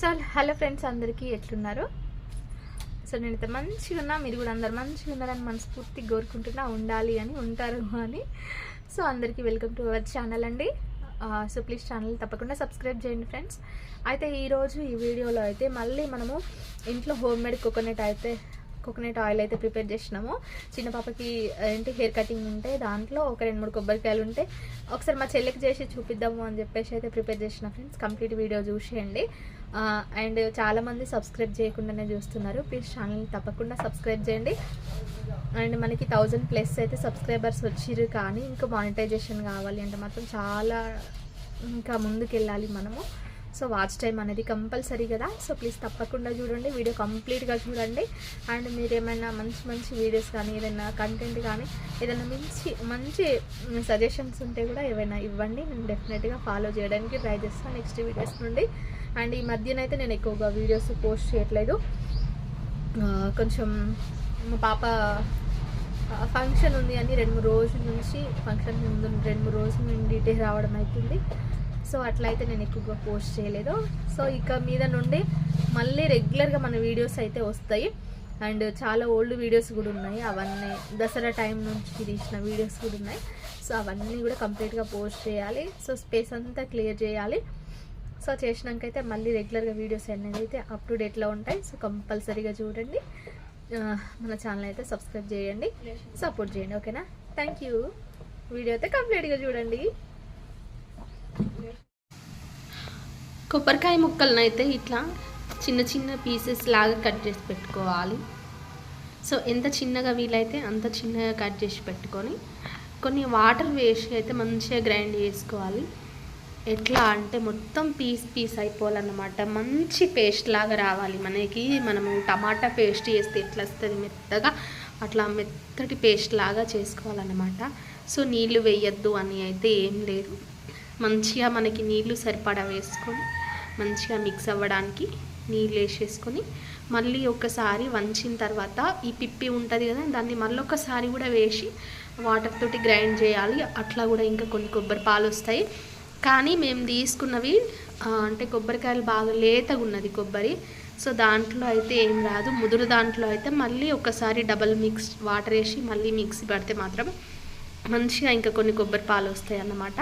So hello friends అందరికీ ఎట్లున్నారు? So నేనైతే మంచిగా ఉన్నా మీరు కూడా అందరు మంచిగా ఉన్నారని మనస్ఫూర్తిగా కోరుకుంటున్నా ఉండాలి అని ఉంటారు అని. సో అందరికీ వెల్కమ్ టు అవర్ ఛానల్ అండి. సో ప్లీజ్ ఛానల్ తప్పకుండా సబ్స్క్రైబ్ చేయండి ఫ్రెండ్స్ అయితే ఈరోజు ఈ వీడియోలో అయితే మళ్ళీ మనము ఇంట్లో హోమ్ మేడ్ కోకోనట్ అయితే కోకోనట్ ఆయిల్ అయితే ప్రిపేర్ చేసినాము. చిన్న పాపకి ఏంటి హెయిర్ కటింగ్ ఉంటే దాంట్లో ఒక రెండు మూడు కొబ్బరికాయలు ఉంటే ఒకసారి మా చెల్లికి చేసి చూపిద్దాము అని చెప్పేసి అయితే ప్రిపేర్ చేసిన ఫ్రెండ్స్ కంప్లీట్ వీడియో చూసేయండి. అండ్ చాలామంది సబ్స్క్రైబ్ చేయకుండానే చూస్తున్నారు. ప్లీజ్ ఛానల్ని తప్పకుండా సబ్స్క్రైబ్ చేయండి. అండ్ మనకి థౌజండ్ ప్లస్ అయితే సబ్స్క్రైబర్స్ వచ్చిరు కానీ ఇంకా మానిటైజేషన్ కావాలి అంటే మాత్రం చాలా ఇంకా ముందుకు వెళ్ళాలి మనము. సో వాచ్ టైం అనేది కంపల్సరీ కదా. సో ప్లీజ్ తప్పకుండా చూడండి వీడియో కంప్లీట్గా చూడండి. అండ్ మీరు ఏమైనా మంచి మంచి వీడియోస్ కానీ ఏదైనా కంటెంట్ కానీ ఏదైనా మంచి మంచి సజెషన్స్ ఉంటే కూడా ఏమైనా ఇవ్వండి. నేను డెఫినెట్గా ఫాలో చేయడానికి ట్రై చేస్తాను నెక్స్ట్ వీడియోస్ నుండి. అండ్ ఈ మధ్యనైతే నేను ఎక్కువగా వీడియోస్ పోస్ట్ చేయట్లేదు. కొంచెం మా పాప ఫంక్షన్ ఉంది అని రెండు మూడు రోజుల నుంచి ఫంక్షన్ ముందు రెండు మూడు రోజుల నుండి డీటెయిల్ రావడం అవుతుంది. సో అట్లయితే నేను ఎక్కువగా పోస్ట్ చేయలేదు. సో ఇక మీద నుండి మళ్ళీ రెగ్యులర్గా మన వీడియోస్ అయితే వస్తాయి. అండ్ చాలా ఓల్డ్ వీడియోస్ కూడా ఉన్నాయి. అవన్నీ దసరా టైం నుంచి తీసిన వీడియోస్ కూడా ఉన్నాయి. సో అవన్నీ కూడా కంప్లీట్గా పోస్ట్ చేయాలి. సో స్పేస్ అంతా క్లియర్ చేయాలి. సో చేసినాకైతే మళ్ళీ రెగ్యులర్గా వీడియోస్ అనేది అయితే అప్ టు డేట్లో ఉంటాయి. సో కంపల్సరీగా చూడండి. మన ఛానల్ అయితే సబ్స్క్రైబ్ చేయండి. సపోర్ట్ చేయండి ఓకేనా థ్యాంక్ యూ వీడియో అయితే కంప్లీట్గా చూడండి. కొబ్బరికాయ ముక్కలను అయితే ఇట్లా చిన్న చిన్న పీసెస్ లాగా కట్ చేసి పెట్టుకోవాలి. సో ఎంత చిన్నగా వీలైతే అంత చిన్నగా కట్ చేసి పెట్టుకొని కొన్ని వాటర్ వేసి అయితే మంచిగా గ్రైండ్ చేసుకోవాలి. ఎట్లా అంటే మొత్తం పీస్ పీస్ అయిపోవాలన్నమాట. మంచి పేస్ట్ లాగా రావాలి మనకి. మనము టమాటా పేస్ట్ చేస్తే ఎట్లా వస్తుంది మెత్తగా అట్లా మెత్తటి పేస్ట్ లాగా చేసుకోవాలన్నమాట. సో నీళ్ళు వేయద్దు అని అయితే ఏం లేదు. మంచిగా మనకి నీళ్ళు సరిపడా వేసుకొని మంచిగా మిక్స్ అవ్వడానికి నీళ్ళు వేసేసుకొని మళ్ళీ ఒకసారి వంచిన తర్వాత ఈ పిప్పి ఉంటుంది కదా దాన్ని మళ్ళీ ఒకసారి కూడా వేసి వాటర్ తోటి గ్రైండ్ చేయాలి. అట్లా కూడా ఇంకా కొన్ని కొబ్బరి పాలు వస్తాయి. కానీ మేము తీసుకున్నవి అంటే కొబ్బరికాయలు బాగా లేతగా ఉన్నది కొబ్బరి. సో దాంట్లో అయితే ఏం రాదు. ముదురు దాంట్లో అయితే మళ్ళీ ఒకసారి డబల్ మిక్స్ వాటర్ వేసి మళ్ళీ మిక్సీ పడితే మాత్రం మంచిగా ఇంకా కొన్ని కొబ్బరి పాలు వస్తాయి అన్నమాట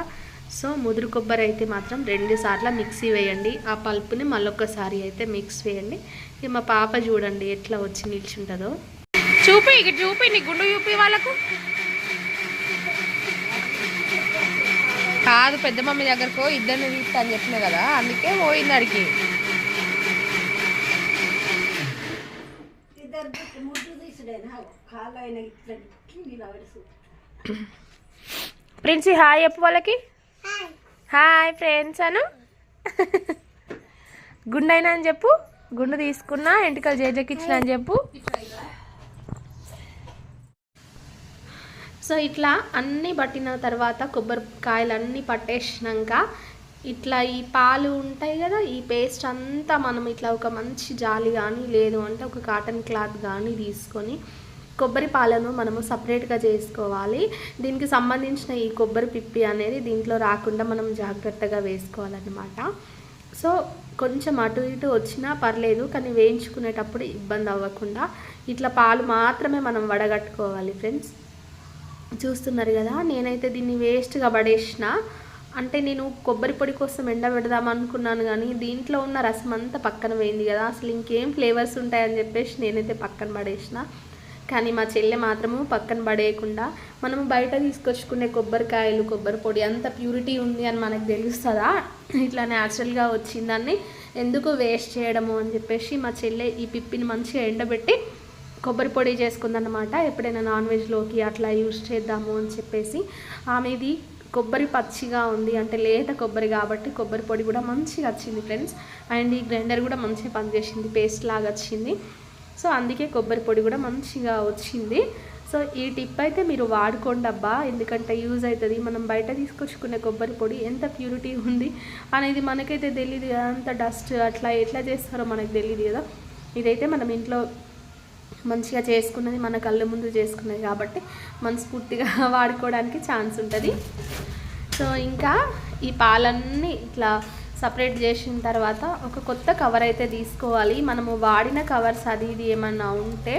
సో ముదురు కొబ్బరి అయితే మాత్రం రెండు సార్లు మిక్సీ వేయండి. ఆ పల్పుని మళ్ళొక్కసారి అయితే మిక్స్ వేయండి. ఇక మా పాప చూడండి ఎట్లా వచ్చి నిల్చుంటుందో. చూపి ఇక చూపి నీ గుండు చూపి వాళ్ళకు. కాదు పెద్ద మమ్మీ దగ్గరకు ఇద్దరిని తీస్తా అని చెప్పిన కదా అందుకే పోయింది అడిగి ప్రిన్సి హాయ్ చెప్పు వాళ్ళకి. హాయ్ ఫ్రెండ్స్ అను. గుండైనా అయినా అని చెప్పు గుండు తీసుకున్నా ఎంటికలు జేజకి ఇచ్చిన అని చెప్పు. సో ఇట్లా అన్నీ పట్టిన తర్వాత కొబ్బరికాయలు అన్నీ పట్టేసినాక ఇట్లా ఈ పాలు ఉంటాయి కదా ఈ పేస్ట్ అంతా మనం ఇట్లా ఒక మంచి జాలి కానీ లేదు అంటే ఒక కాటన్ క్లాత్ కానీ తీసుకొని కొబ్బరి పాలను మనము సపరేట్గా చేసుకోవాలి. దీనికి సంబంధించిన ఈ కొబ్బరి పిప్పి అనేది దీంట్లో రాకుండా మనం జాగ్రత్తగా వేసుకోవాలన్నమాట. సో కొంచెం అటు ఇటు వచ్చినా పర్లేదు కానీ వేయించుకునేటప్పుడు ఇబ్బంది అవ్వకుండా ఇట్లా పాలు మాత్రమే మనం వడగట్టుకోవాలి ఫ్రెండ్స్. చూస్తున్నారు కదా నేనైతే దీన్ని వేస్ట్గా పడేసిన. అంటే నేను కొబ్బరి పొడి కోసం ఎండబెడదాం అనుకున్నాను కానీ దీంట్లో ఉన్న రసం అంతా పక్కన పోయింది కదా. అసలు ఇంకేం ఫ్లేవర్స్ ఉంటాయని చెప్పేసి నేనైతే పక్కన పడేసిన. కానీ మా చెల్లె మాత్రము పక్కన పడేయకుండా మనము బయట తీసుకొచ్చుకునే కొబ్బరికాయలు కొబ్బరి పొడి అంత ప్యూరిటీ ఉంది అని మనకు తెలుస్తుందా? ఇట్లా న్యాచురల్గా వచ్చిందాన్ని ఎందుకు వేస్ట్ చేయడము అని చెప్పేసి మా చెల్లె ఈ పిప్పిని మంచిగా ఎండబెట్టి కొబ్బరి పొడి చేసుకుందన్నమాట. ఎప్పుడైనా నాన్ వెజ్లోకి అట్లా యూజ్ చేద్దాము అని చెప్పేసి ఆమెది కొబ్బరి పచ్చిగా ఉంది అంటే లేత కొబ్బరి కాబట్టి కొబ్బరి పొడి కూడా మంచిగా వచ్చింది ఫ్రెండ్స్. అండ్ ఈ గ్రైండర్ కూడా మంచిగా పనిచేసింది పేస్ట్ లాగా వచ్చింది. సో అందుకే కొబ్బరి పొడి కూడా మంచిగా వచ్చింది. సో ఈ టిప్ అయితే మీరు వాడుకోండి అబ్బా. ఎందుకంటే యూజ్ అవుతుంది. మనం బయట తీసుకొచ్చుకునే కొబ్బరి పొడి ఎంత ప్యూరిటీ ఉంది అనేది మనకైతే తెలియదు కదా. అంత డస్ట్ అట్లా ఎట్లా చేస్తారో మనకు తెలియదు కదా. ఇదైతే మనం ఇంట్లో మంచిగా చేసుకున్నది మన కళ్ళ ముందు చేసుకున్నది కాబట్టి మనస్ఫూర్తిగా వాడుకోవడానికి ఛాన్స్ ఉంటుంది. సో ఇంకా ఈ పాలన్నీ ఇట్లా సపరేట్ చేసిన తర్వాత ఒక కొత్త కవర్ అయితే తీసుకోవాలి. మనము వాడిన కవర్స్ అది ఇది ఏమన్నా ఉంటే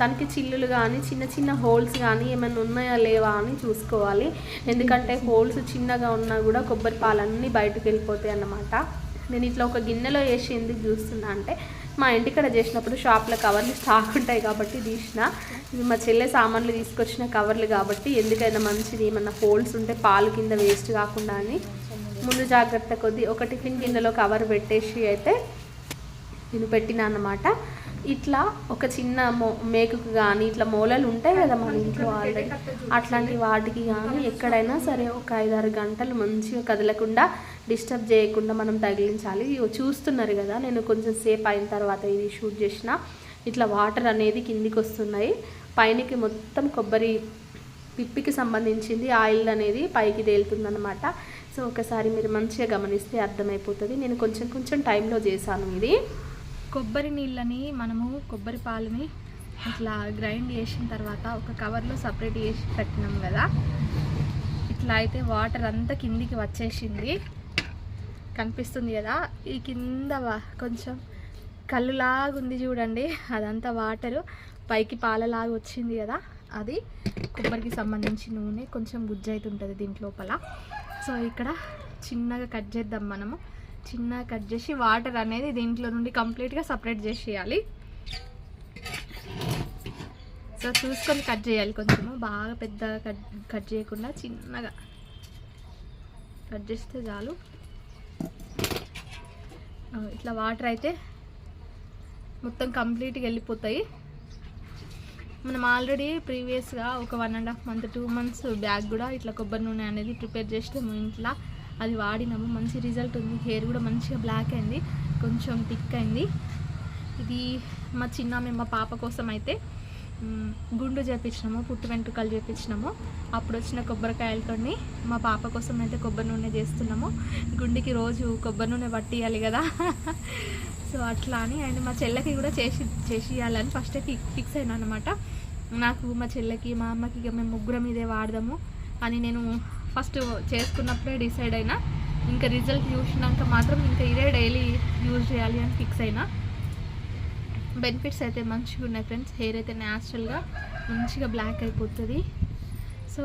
దానికి చిల్లులు కానీ చిన్న చిన్న హోల్స్ కానీ ఏమైనా ఉన్నాయా లేవా అని చూసుకోవాలి. ఎందుకంటే హోల్స్ చిన్నగా ఉన్నా కూడా కొబ్బరి పాలన్నీ బయటకు వెళ్ళిపోతాయి అన్నమాట. నేను ఇట్లా ఒక గిన్నెలో వేసి ఎందుకు చూస్తున్నా అంటే మా ఇంటికాడ చేసినప్పుడు షాప్లో కవర్లు స్టాక్ ఉంటాయి కాబట్టి తీసిన. ఇవి మా చెల్లె సామాన్లు తీసుకొచ్చిన కవర్లు కాబట్టి ఎందుకైనా మంచిది. ఏమన్నా హోల్స్ ఉంటే పాలు కింద వేస్ట్ కాకుండా అని ముందు జాగ్రత్త కొద్దీ. ఒక టిఫిన్ గిన్నెలో కవర్ పెట్టేసి అయితే నేను పెట్టిన అనమాట ఇట్లా ఒక చిన్న మో మేకుకు కానీ ఇట్లా మూలలు ఉంటాయి కదా మన ఇంట్లో ఆల్రెడీ అట్లాంటి వాటికి కానీ ఎక్కడైనా సరే ఒక ఐదారు గంటలు మంచిగా కదలకుండా డిస్టర్బ్ చేయకుండా మనం తగిలించాలి. చూస్తున్నారు కదా నేను కొంచెం సేపు అయిన తర్వాత ఇది షూట్ చేసిన. ఇట్లా వాటర్ అనేది కిందికి వస్తున్నాయి. పైనకి మొత్తం కొబ్బరి పిప్పికి సంబంధించింది ఆయిల్ అనేది పైకి తేలుతుందన్నమాట. సో ఒకసారి మీరు మంచిగా గమనిస్తే అర్థమైపోతుంది. నేను కొంచెం కొంచెం టైంలో చేశాను ఇది. కొబ్బరి నీళ్ళని మనము కొబ్బరి పాలని ఇట్లా గ్రైండ్ చేసిన తర్వాత ఒక కవర్లో సపరేట్ చేసి పెట్టినాం కదా. ఇట్లా అయితే వాటర్ అంతా కిందికి వచ్చేసింది. కనిపిస్తుంది కదా? ఈ కింద కొంచెం కళ్ళులాగా ఉంది చూడండి. అదంతా వాటరు. పైకి పాలలాగా వచ్చింది కదా? అది కొబ్బరికి సంబంధించిన నూనె కొంచెం గుజ్జు అవుతుంటుంది దీంట్లోపల. సో ఇక్కడ చిన్నగా కట్ చేద్దాం మనము. చిన్నగా కట్ చేసి వాటర్ అనేది దీంట్లో నుండి కంప్లీట్గా సపరేట్ చేసేయాలి. సో చూసుకొని కట్ చేయాలి కొంచెము. బాగా పెద్దగా కట్ కట్ చేయకుండా చిన్నగా కట్ చేస్తే చాలు. ఇట్లా వాటర్ అయితే మొత్తం కంప్లీట్గా వెళ్ళిపోతాయి. మనం ఆల్రెడీ ప్రీవియస్గా ఒక one and half month two months bag కూడా ఇట్లా కొబ్బరి నూనె అనేది ప్రిపేర్ చేసినాము ఇంట్లో. అది వాడినాము. మంచి రిజల్ట్ ఉంది. హెయిర్ కూడా మంచిగా బ్లాక్ అయింది. కొంచెం థిక్ అయింది. ఇది మా చిన్న మా పాప కోసం అయితే గుండు చేపించినాము. పుట్టు వెంట్రుకలు చేపించినాము. అప్పుడు వచ్చిన కొబ్బరికాయలతోని మా పాప కోసం అయితే కొబ్బరి నూనె చేస్తున్నాము. గుండెకి రోజు కొబ్బరి నూనె పట్టియాలి కదా. సో అట్లా అని. అండ్ మా చెల్లెకి కూడా చేసి చేసి ఇవ్వాలని ఫస్ట్ ఫిక్స్ అయినా అనమాట నాకు మా చెల్లెకి మా అమ్మకి ఇక మేము ముగ్గురం ఇదే వాడదాము అని నేను ఫస్ట్ చేసుకున్నప్పుడే డిసైడ్ అయినా. ఇంకా రిజల్ట్ చూసినాక మాత్రం ఇంకా ఇదే డైలీ యూజ్ చేయాలి అని ఫిక్స్ అయినా. బెనిఫిట్స్ అయితే మంచిగా ఉన్నాయి ఫ్రెండ్స్ హెయిర్ అయితే న్యాచురల్గా మంచిగా బ్లాక్ అయిపోతుంది. సో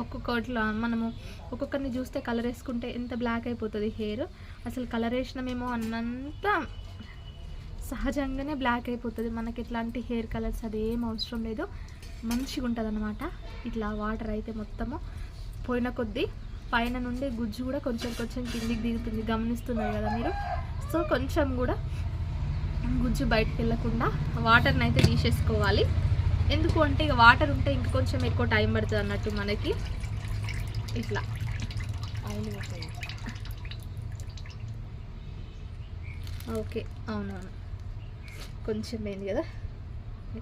ఒక్కొక్కటిలో మనము ఒక్కొక్కరిని చూస్తే కలర్ వేసుకుంటే ఎంత బ్లాక్ అయిపోతుంది హెయిర్ అసలు కలర్ వేసినామేమో అన్నంత సహజంగానే బ్లాక్ అయిపోతుంది. మనకి ఎట్లాంటి హెయిర్ కలర్స్ అది ఏం అవసరం లేదు. మంచిగా ఉంటుంది అనమాట ఇట్లా వాటర్ అయితే మొత్తము పోయిన కొద్దీ పైన నుండి గుజ్జు కూడా కొంచెం కొంచెం కిందికి దిగుతుంది. గమనిస్తున్నారు కదా మీరు? సో కొంచెం కూడా గుజ్జు బయటకు వెళ్ళకుండా వాటర్ని అయితే తీసేసుకోవాలి. ఎందుకు అంటే ఇక వాటర్ ఉంటే ఇంక కొంచెం ఎక్కువ టైం పడుతుంది అన్నట్టు మనకి. ఇట్లా. ఓకే అవునవును. కొంచెం ఏంది కదా?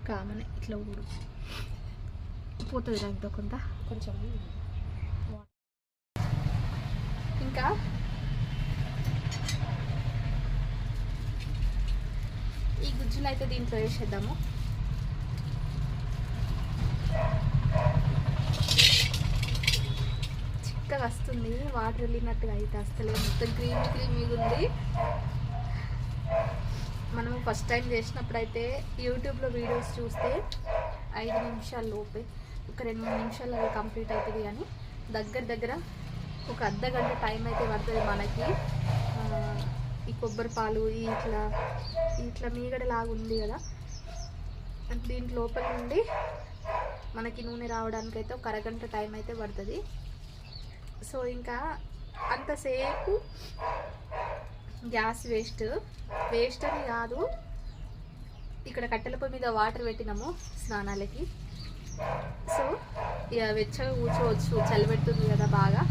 కామనే ఇట్లా ఊడు పోతుంది దాంతో కొంత కొంచెం. ఇంకా? ఈ గుజ్జులు అయితే దీంట్లో వేసేద్దాము. చిక్కగా వస్తుంది వాటర్ వెళ్ళినట్టుగా అయితే వస్తలేదు మొత్తం క్రీమీ క్రీమీగా ఉంది. మనము ఫస్ట్ టైం చేసినప్పుడు అయితే యూట్యూబ్లో వీడియోస్ చూస్తే ఐదు నిమిషాల లోపే ఒక రెండు మూడు నిమిషాలు అది కంప్లీట్ అవుతుంది కానీ దగ్గర దగ్గర ఒక అర్ధ గంట టైం అయితే పడుతుంది మనకి. ఈ కొబ్బరి పాలు ఇట్లా ఇట్లా మీగడలాగా ఉంది కదా. దీంట్ లోపల నుండి మనకి నూనె రావడానికి అయితే ఒక అరగంట టైం అయితే పడుతుంది. సో ఇంకా అంతసేపు గ్యాస్ వేస్ట్. వేస్ట్ అని కాదు. ఇక్కడ కట్టెల పొయ్యి మీద వాటర్ పెట్టినాము స్నానాలకి. సో ఇక వెచ్చగా కూర్చోవచ్చు చలి పెడుతుంది కదా బాగా.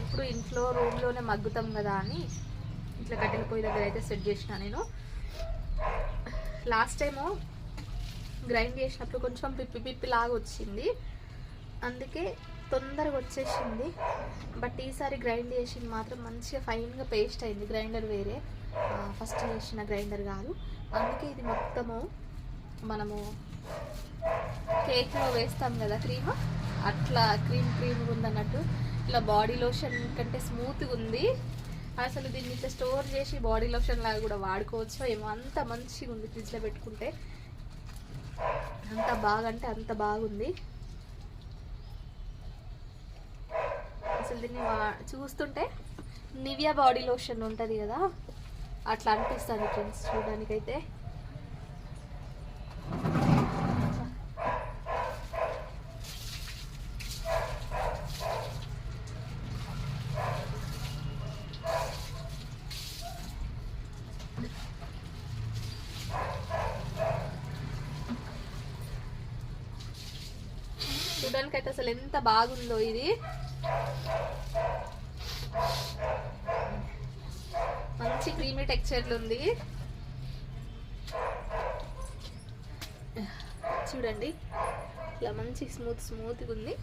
ఎప్పుడు ఇంట్లో రూమ్లోనే మగ్గుతాం కదా అని ఇట్లా కట్టెల పొయ్యి దగ్గర అయితే సెట్ చేసిన నేను. లాస్ట్ టైము గ్రైండ్ చేసినప్పుడు కొంచెం పిప్పి పిప్పి లాగా వచ్చింది. అందుకే తొందరగా వచ్చేసింది. బట్ ఈసారి గ్రైండ్ చేసింది మాత్రం మంచిగా ఫైన్గా పేస్ట్ అయింది. గ్రైండర్ వేరే. ఫస్ట్ చేసిన గ్రైండర్ కాదు. అందుకే ఇది మొత్తము మనము కేక్లో వేస్తాం కదా క్రీమ్? అట్లా క్రీమ్ క్రీమ్ ఉందన్నట్టు. ఇట్లా బాడీ లోషన్ కంటే స్మూత్గా ఉంది. అసలు దీన్ని ఇట్లా స్టోర్ చేసి బాడీ లోషన్ లాగా కూడా వాడుకోవచ్చు ఏమో అంత మంచిగా ఉంది ఫ్రిడ్జ్లో పెట్టుకుంటే. అంత బాగా అంటే అంత బాగుంది. అసలు దీన్ని చూస్తుంటే నివియా బాడీ లోషన్ ఉంటుంది కదా అట్లా అనిపిస్తుంది ఫ్రెండ్స్ చూడడానికైతే. చూడడానికి అయితే అసలు ఎంత బాగుందో ఇది. మంచి క్రీమీ టెక్స్చర్లు ఉంది. చూడండి. ఇలా మంచి స్మూత్ స్మూత్గా ఉంది.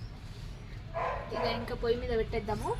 ఇక ఇంకా పొయ్యి మీద పెట్టేద్దాము.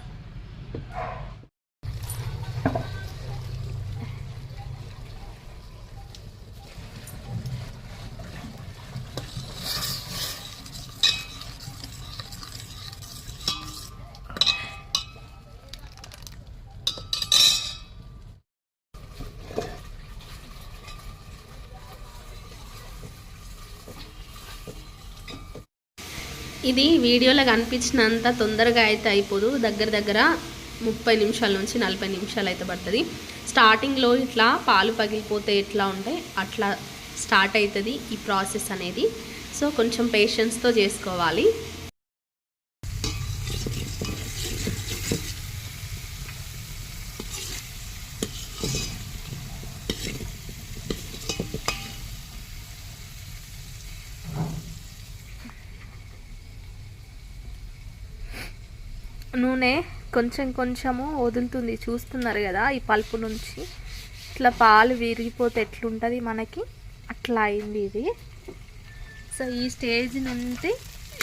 ఇది వీడియోలో కనిపించినంత తొందరగా అయితే అయిపోదు. దగ్గర దగ్గర ముప్పై నిమిషాల నుంచి నలభై నిమిషాలు అయితే పడుతుంది. స్టార్టింగ్లో ఇట్లా పాలు పగిలిపోతే ఎట్లా ఉంటాయి అట్లా స్టార్ట్ అవుతుంది ఈ ప్రాసెస్ అనేది. సో కొంచెం పేషెన్స్తో చేసుకోవాలి. నూనె కొంచెం కొంచెము వదులుతుంది. చూస్తున్నారు కదా ఈ పల్పు నుంచి. ఇట్లా పాలు విరిగిపోతే ఎట్లుంటుంది మనకి? అట్లా అయింది ఇది. సో ఈ స్టేజ్ నుంచి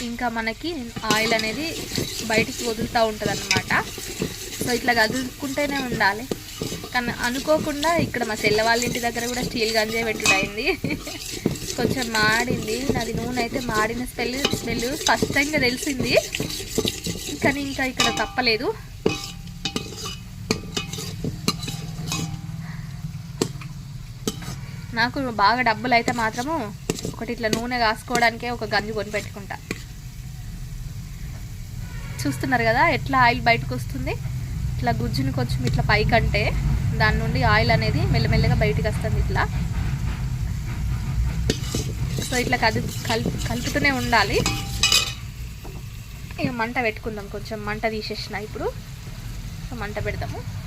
ఇంకా మనకి ఆయిల్ అనేది బయటికి వదులుతూ ఉంటుంది అనమాట సో ఇట్లా కదులుకుంటూనే ఉండాలి. కానీ అనుకోకుండా ఇక్కడ మా చెల్లె వాళ్ళ ఇంటి దగ్గర కూడా స్టీల్ గంజే పెట్టుడైంది కొంచెం మాడింది. నాది నూనె అయితే మాడిన స్మెల్ స్మెల్ ఫస్ట్ టైంగా తెలిసింది కానీ ఇంకా ఇక్కడ తప్పలేదు. నాకు బాగా డబ్బులు అయితే మాత్రము ఒకటి ఇట్లా నూనె కాసుకోవడానికే ఒక గంజి కొని పెట్టుకుంటా. చూస్తున్నారు కదా ఎట్లా ఆయిల్ బయటకు వస్తుంది? ఇట్లా గుజ్జుని కొంచెం ఇట్లా పైకంటే దాని నుండి ఆయిల్ అనేది మెల్లమెల్లగా బయటకు వస్తుంది ఇట్లా. సో ఇట్లా కదు కలుపుతూనే ఉండాలి. ఇక మంట పెట్టుకుందాం కొంచెం మంట తీసేసిన ఇప్పుడు. సో మంట పెడదాము.